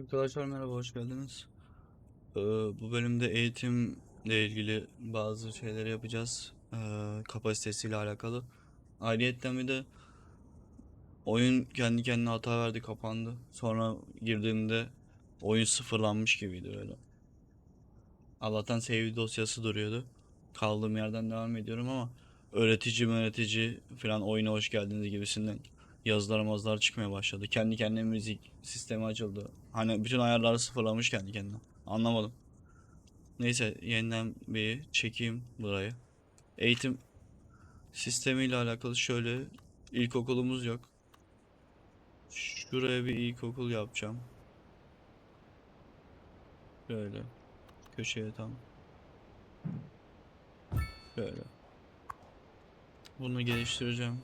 Arkadaşlar merhaba, hoş geldiniz. Ee, bu bölümde eğitimle ilgili bazı şeyleri yapacağız. Ee, kapasitesiyle alakalı. Ayrıyetten bir de oyun kendi kendine hata verdi, kapandı. Sonra girdiğimde oyun sıfırlanmış gibiydi öyle. Allah'tan save dosyası duruyordu. Kaldığım yerden devam ediyorum ama öğretici öğretici falan oyuna hoş geldiniz gibisinden yazılar mazlar çıkmaya başladı. Kendi kendine müzik sistemi açıldı. Hani bütün ayarları sıfırlamış kendi kendine. Anlamadım. Neyse yeniden bir çekeyim burayı. Eğitim sistemiyle alakalı şöyle ilkokulumuz yok. Şuraya bir ilkokul yapacağım. Şöyle. Köşeye tam. Böyle. Bunu geliştireceğim.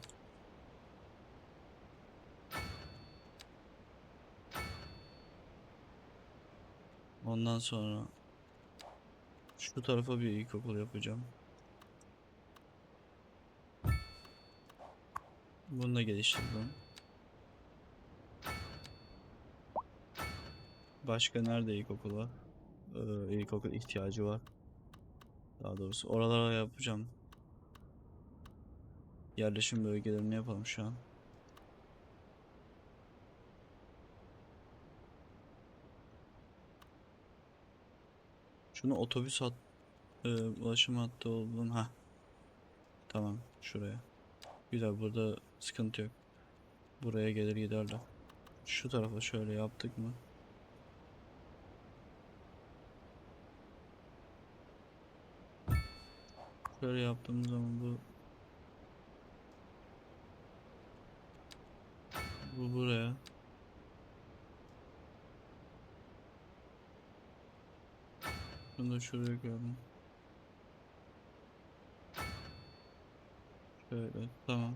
Ondan sonra şu tarafa bir ilkokul yapacağım. Bunu da geliştirdim. Başka nerede ilkokul var? Ee, ilkokul ihtiyacı var. Daha doğrusu oralara yapacağım. Yerleşim bölgelerini yapalım şu an. Şunu otobüs hat, e, ulaşım hattı olduğum ha. Tamam şuraya. Güzel burada sıkıntı yok. Buraya gelir giderler. Şu tarafa şöyle yaptık mı? Şöyle yaptığımız zaman bu bu buraya Bunu da şuraya koyalım. Şöyle tamam.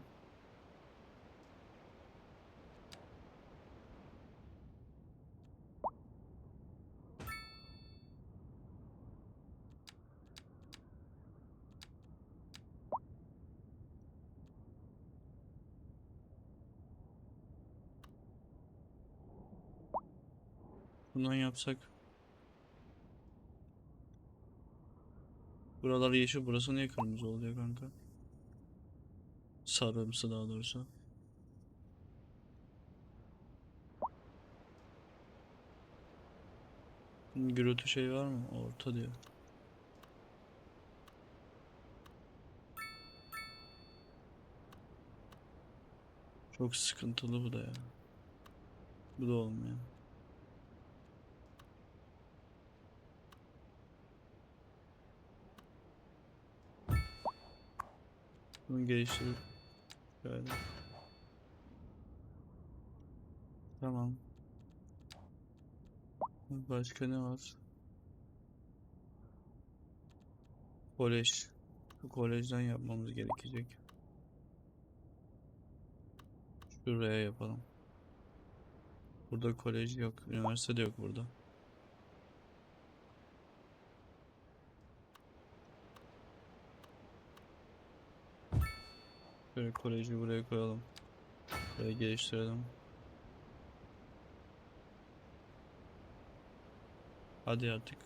Bundan yapsak. Buralar yeşil, burası niye kırmızı oluyor kanka? Sarımsı daha doğrusu. Gürültü şey var mı? Orta diyor. Çok sıkıntılı bu da ya. Bu da olmuyor. Bunu geliştirip şöyle. Tamam. Başka ne var? Kolej. Bu kolejden yapmamız gerekecek. Şuraya yapalım. Burada kolej yok. Üniversite de yok burada. Şöyle koleji buraya koyalım. Buraya geliştirelim. Hadi artık.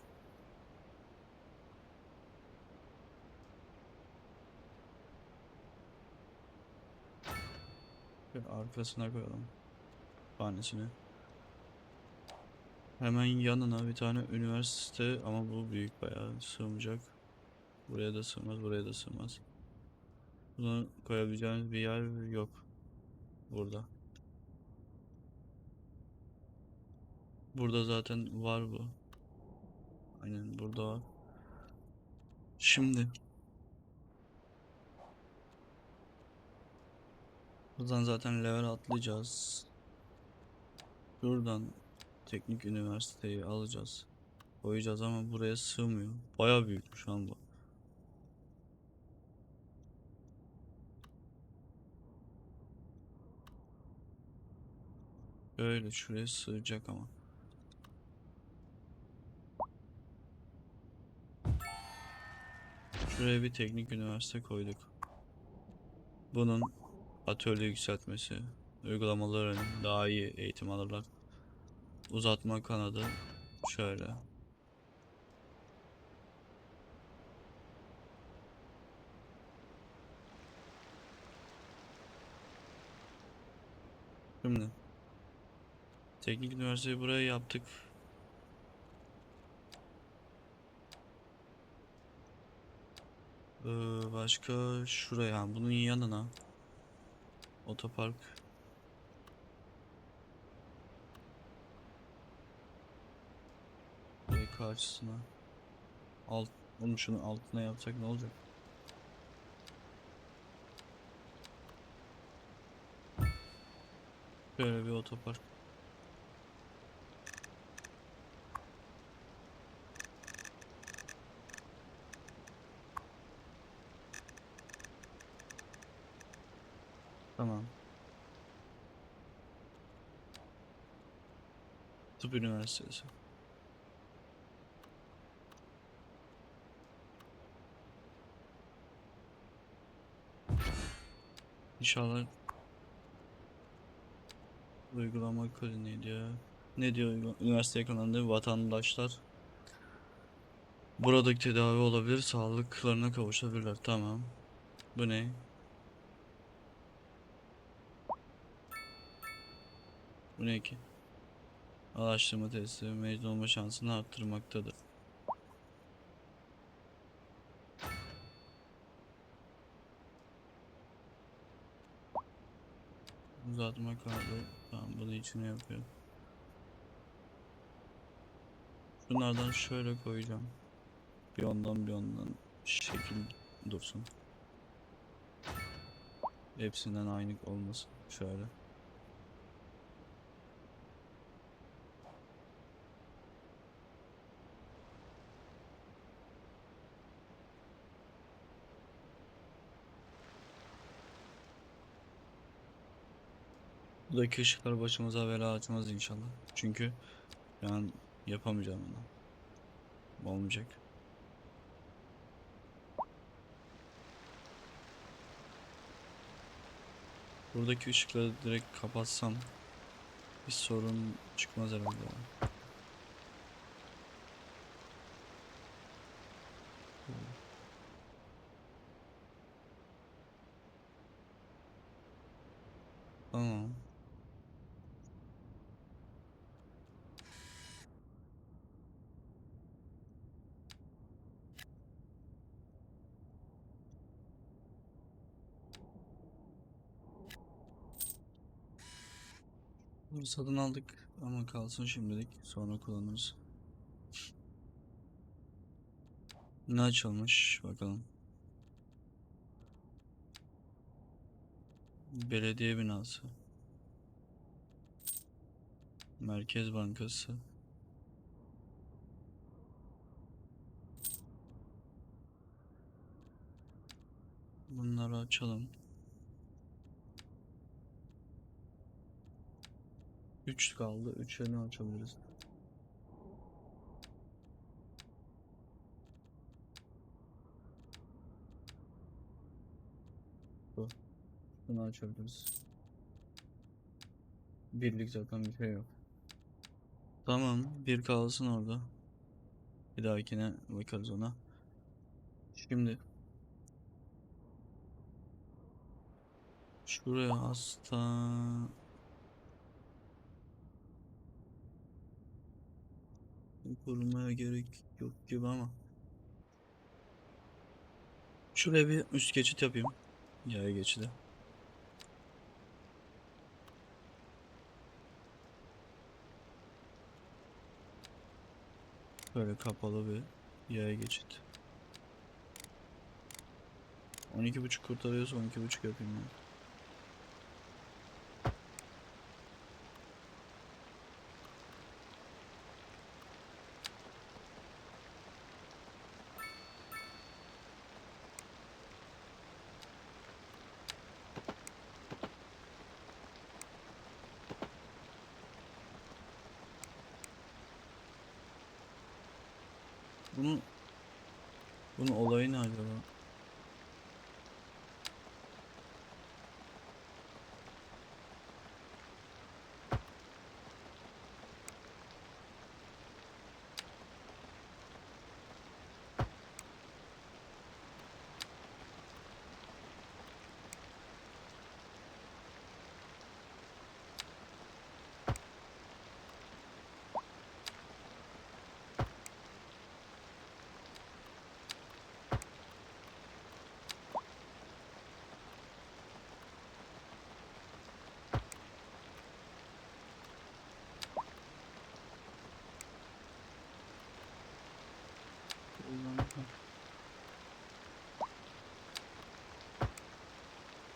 Şöyle arkasına koyalım. Tanesini. Hemen yanına bir tane üniversite ama bu büyük bayağı sığmayacak. Buraya da sığmaz, buraya da sığmaz. Bunu koyabileceğimiz bir yer yok. Burada. Burada zaten var bu. Aynen burada var. Şimdi. Buradan zaten level atlayacağız. Buradan teknik üniversiteyi alacağız. Koyacağız ama buraya sığmıyor. Bayağı büyük şu an bu. Öyle şuraya sığacak ama. Şuraya bir teknik üniversite koyduk. Bunun atölye yükseltmesi, uygulamalar öğrenim, daha iyi eğitim alırlar. uzatma kanadı şöyle. Şimdi Teknik üniversiteyi buraya yaptık. Ee, başka şuraya bunun yanına otopark Buraya karşısına alt oğlum şunu altına yapsak ne olacak? Böyle bir otopark. Tamam. Tıp Üniversitesi. İnşallah uygulama kodu ne diyor? Ne diyor üniversite yakınlarında vatandaşlar buradaki tedavi olabilir, sağlıklarına kavuşabilirler. Tamam. Bu ne? Bu ne ki? Araştırma testi mezun olma şansını arttırmaktadır. Uzatma kartı. Tamam bunu içine yapıyor. Şunlardan şöyle koyacağım. Bir ondan bir ondan şekil dursun. Hepsinden aynı olmasın. Şöyle. Buradaki ışıklar başımıza bela açmaz inşallah. Çünkü ben yapamayacağım onu. Olmayacak. Buradaki ışıkları direkt kapatsam bir sorun çıkmaz herhalde. ya. Tamam. Bunu satın aldık ama kalsın şimdilik sonra kullanırız. Ne açılmış bakalım. Belediye binası. Merkez Bankası. Bunları açalım. 3 kaldı. 3'e ne açabiliriz? Bu. Bunu açabiliriz. Birlik zaten bir şey yok. Tamam. Bir kalsın orada. Bir dahakine bakarız ona. Şimdi şuraya hasta kurmaya gerek yok gibi ama şuraya bir üst geçit yapayım. Yaya geçidi. Böyle kapalı bir yaya geçit. 12.5 kurtarıyorsa 12.5 yapayım ya. Bunu bunun olayı ne acaba?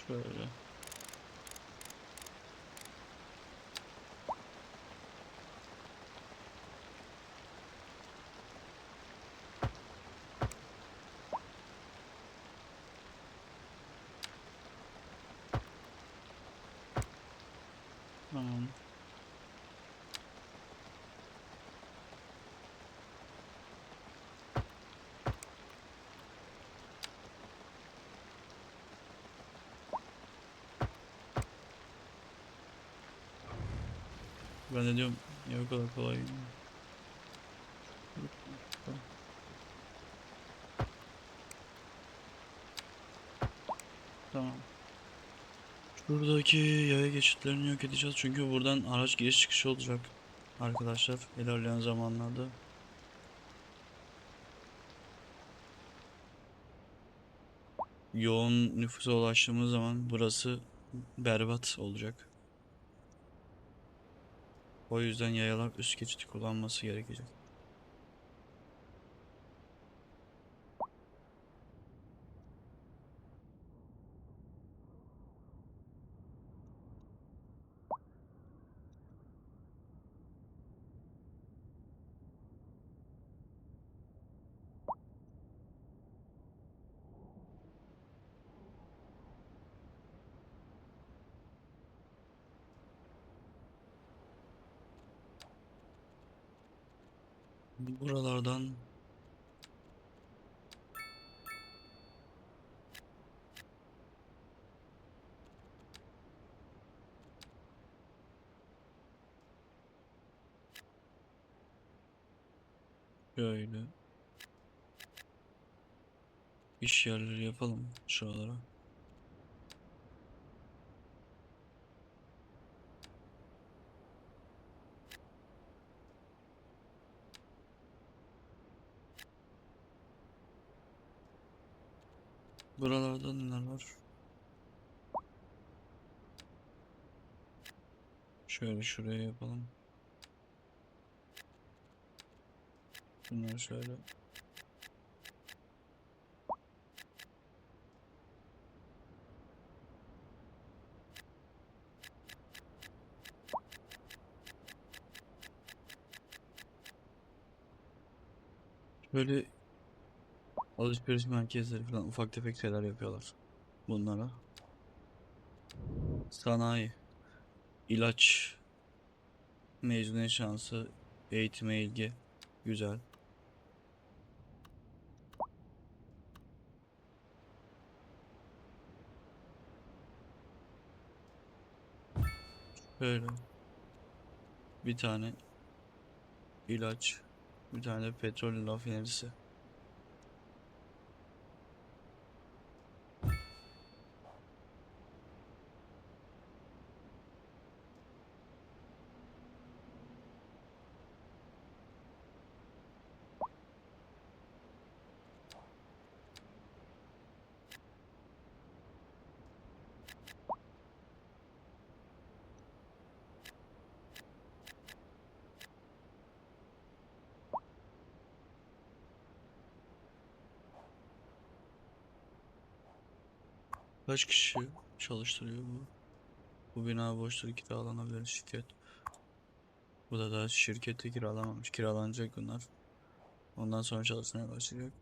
Şöyle. Tamam. Ben de diyorum niye bu kadar kolay? Tamam. Buradaki yaya geçitlerini yok edeceğiz çünkü buradan araç giriş çıkışı olacak arkadaşlar ilerleyen zamanlarda. Yoğun nüfusa ulaştığımız zaman burası berbat olacak. O yüzden yayalar üst geçidi kullanması gerekecek. Şöyle iş yerleri yapalım şuralara. Buralarda neler var? Şöyle şuraya yapalım. Bunları şöyle. Böyle alışveriş merkezleri falan ufak tefek şeyler yapıyorlar bunlara. Sanayi, ilaç, mezuniyet şansı, eğitime ilgi, güzel. Böyle bir tane ilaç, bir tane petrol rafinerisi. Kaç kişi çalıştırıyor bu? Bu bina boşluğu kiralanabilir şirket. Bu da daha şirketi kiralamamış. Kiralanacak bunlar. Ondan sonra çalışmaya başlayacak.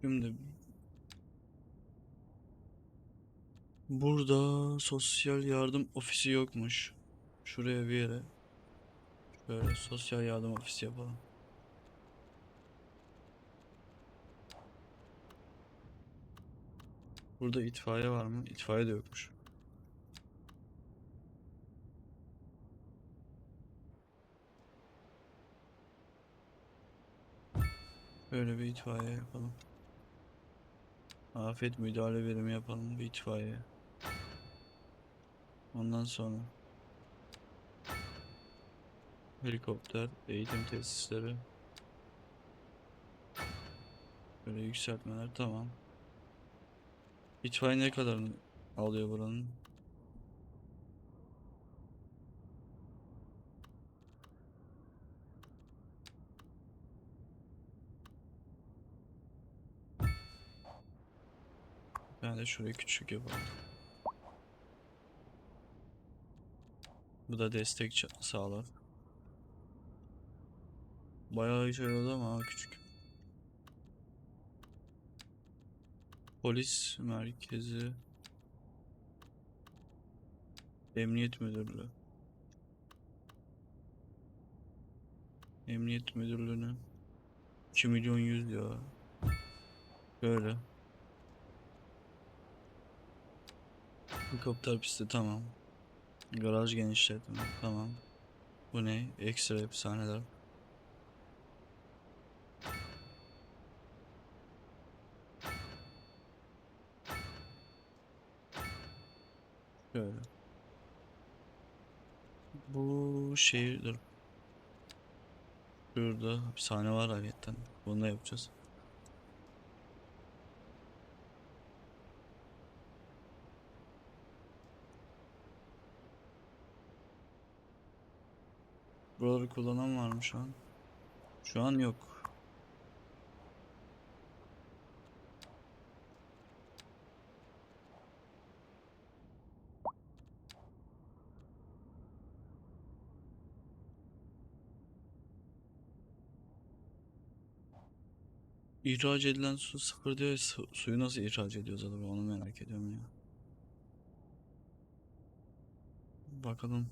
Şimdi burada sosyal yardım ofisi yokmuş. Şuraya bir yere şöyle sosyal yardım ofisi yapalım. Burada itfaiye var mı? İtfaiye de yokmuş. Böyle bir itfaiye yapalım. Afet müdahale birimi yapalım bir itfaiye. Ondan sonra helikopter, eğitim tesisleri. Böyle yükseltmeler tamam. Bitcoin ne kadar alıyor buranın? Ben de şurayı küçük yapalım. Bu da destek sağlar. Bayağı şey oldu ama küçük. Polis merkezi. Emniyet müdürlüğü. Emniyet müdürlüğüne 2 milyon 100 ya. Böyle. Helikopter pisti tamam. Garaj genişletme tamam. Bu ne? Ekstra hapishaneler. Şöyle. Bu şehirdir. Şurada hapishane var ayrıyetten. Bunu da yapacağız. Buraları kullanan var mı şu an? Şu an yok. İhraç edilen su sıfır diyor. Su, suyu nasıl ihraç ediyoruz acaba onu merak ediyorum ya. Bakalım.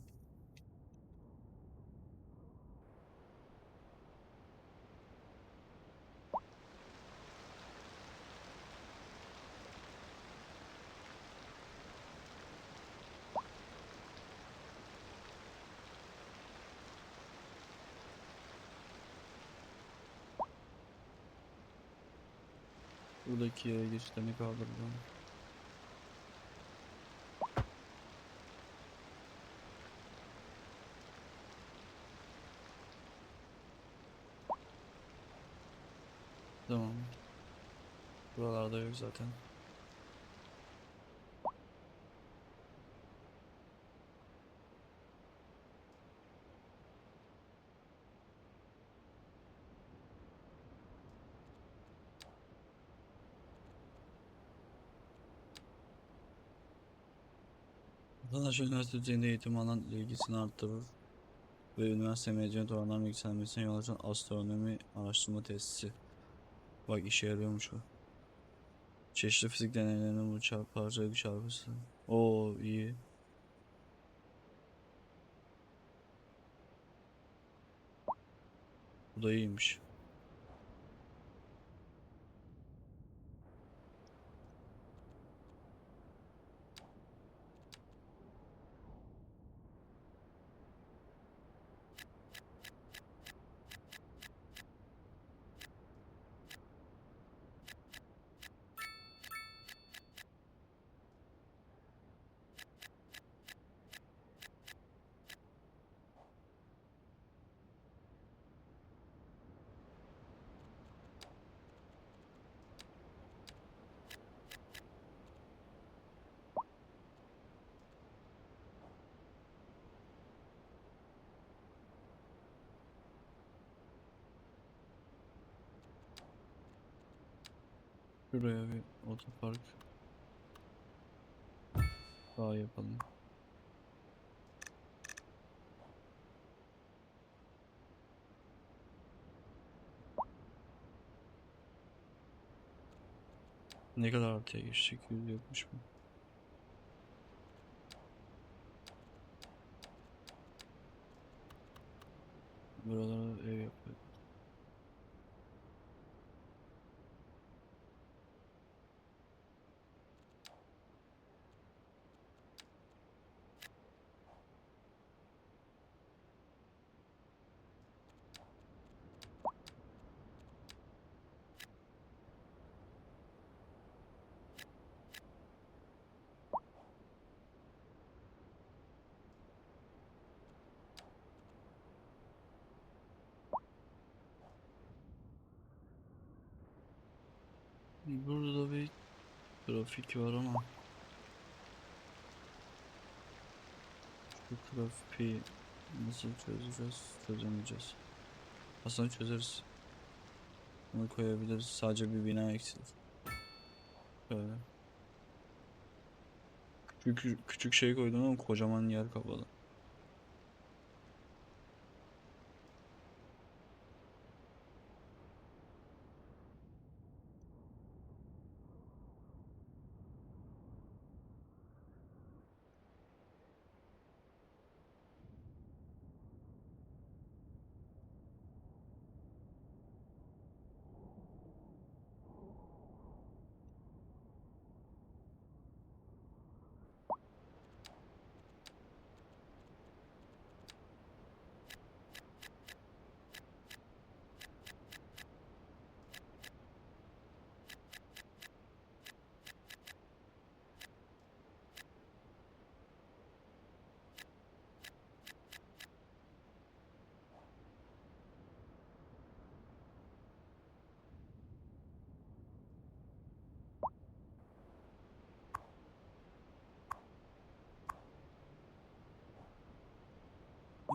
Buradaki yaya geçişlerini kaldıracağım. Tamam. Buralarda yok zaten. Vatandaş üniversite düzeyinde eğitim alan ilgisini arttırır ve üniversite mezuniyet oranlarının yükselmesine yol açan astronomi araştırma tesisi. Bak işe yarıyormuş bu. Çeşitli fizik deneylerinin bu çarp parça güç çarpısı. Oo iyi. Bu da iyiymiş. Şuraya bir otopark daha yapalım. Ne kadar artıya geçecek? 170 mi? Buralara ev yapıyor. Burada bir trafik var ama şu trafiği nasıl çözeceğiz? Çözemeyeceğiz. Aslında çözeriz. Bunu koyabiliriz. Sadece bir bina eksilir. Böyle. Çünkü küçük şey koydum ama kocaman yer kapalı.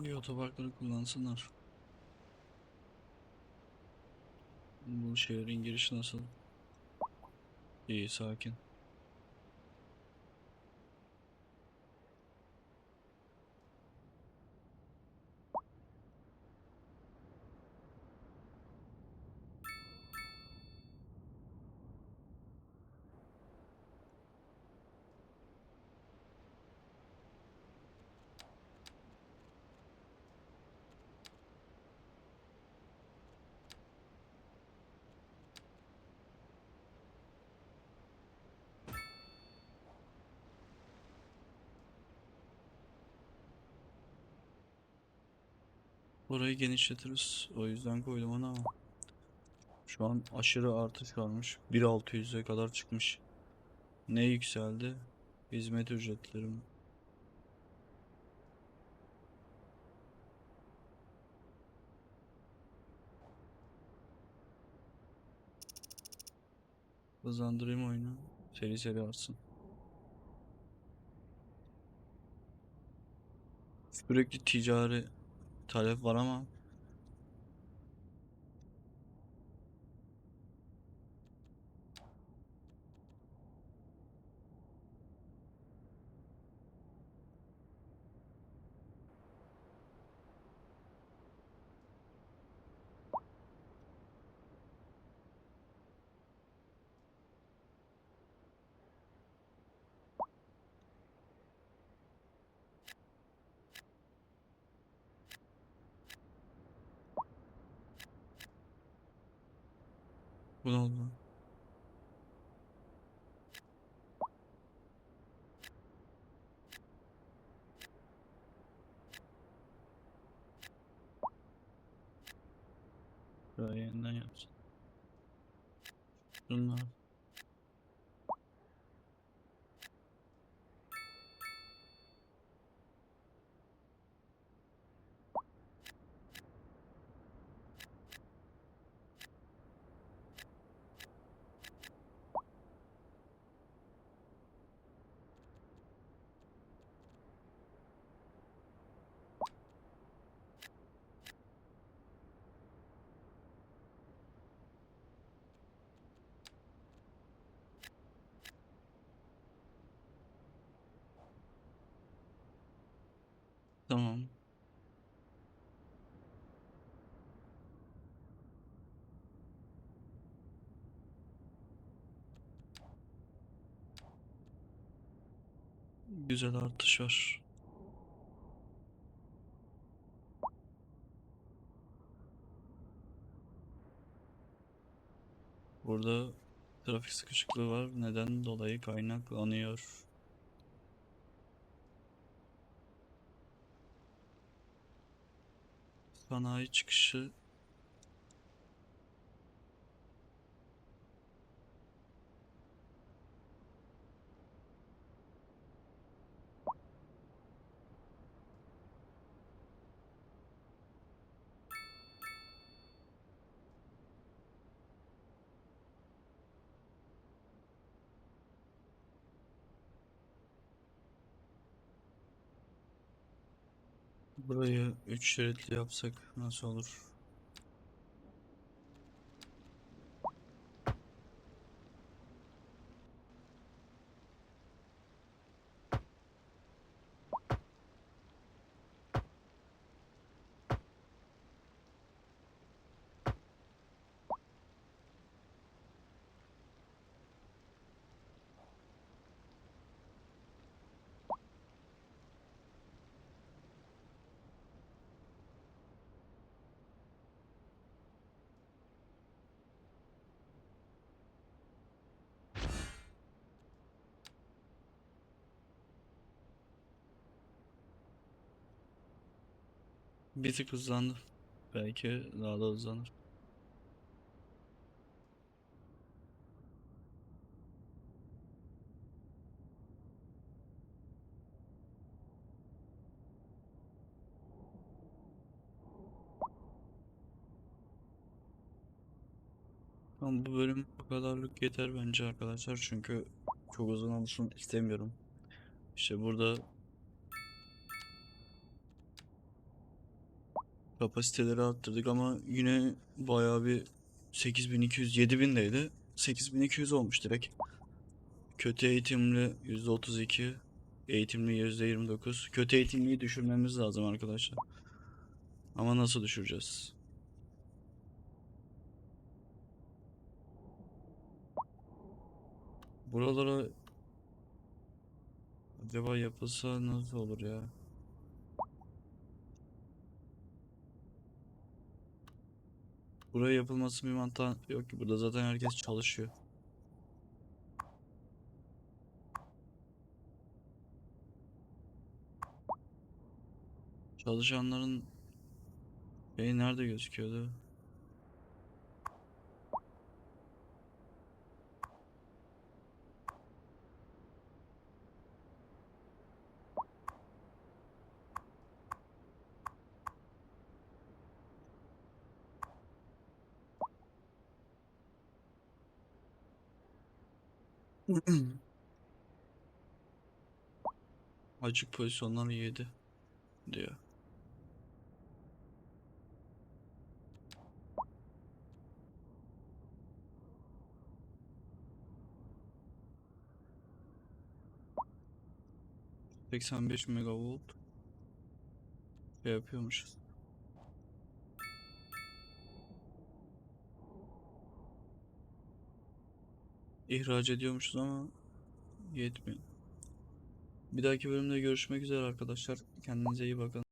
İyi otoparkları kullansınlar. Bu şehrin girişi nasıl? İyi, sakin. Burayı genişletiriz. O yüzden koydum onu ama. Şu an aşırı artış varmış. 1.600'e kadar çıkmış. Ne yükseldi? Hizmet ücretlerim. Hızlandırayım oyunu. Seri seri artsın. Sürekli ticari مختلف برام bu ne oldu? Şurayı yeniden yapsın. Bunlar. Tamam. Güzel artış var. Burada trafik sıkışıklığı var. Neden dolayı kaynaklanıyor? Sanayi çıkışı Burayı 3 şeritli yapsak nasıl olur? Bir tık hızlandı. Belki daha da hızlanır. Tamam bu bölüm bu kadarlık yeter bence arkadaşlar çünkü çok uzun olsun istemiyorum. İşte burada kapasiteleri arttırdık ama yine bayağı bir 8200 7000'deydi. 8200 olmuş direkt. Kötü eğitimli %32, eğitimli %29. Kötü eğitimliyi düşürmemiz lazım arkadaşlar. Ama nasıl düşüreceğiz? Buralara acaba yapılsa nasıl olur ya? Buraya yapılması bir mantığı yok ki. Burada zaten herkes çalışıyor. Çalışanların şey nerede gözüküyordu? Açık pozisyonlar 7 diyor. ...85 megavolt... ...şey yapıyormuşuz. İhraç ediyormuşuz ama... ...yetmiyor. Bir dahaki bölümde görüşmek üzere arkadaşlar. Kendinize iyi bakın.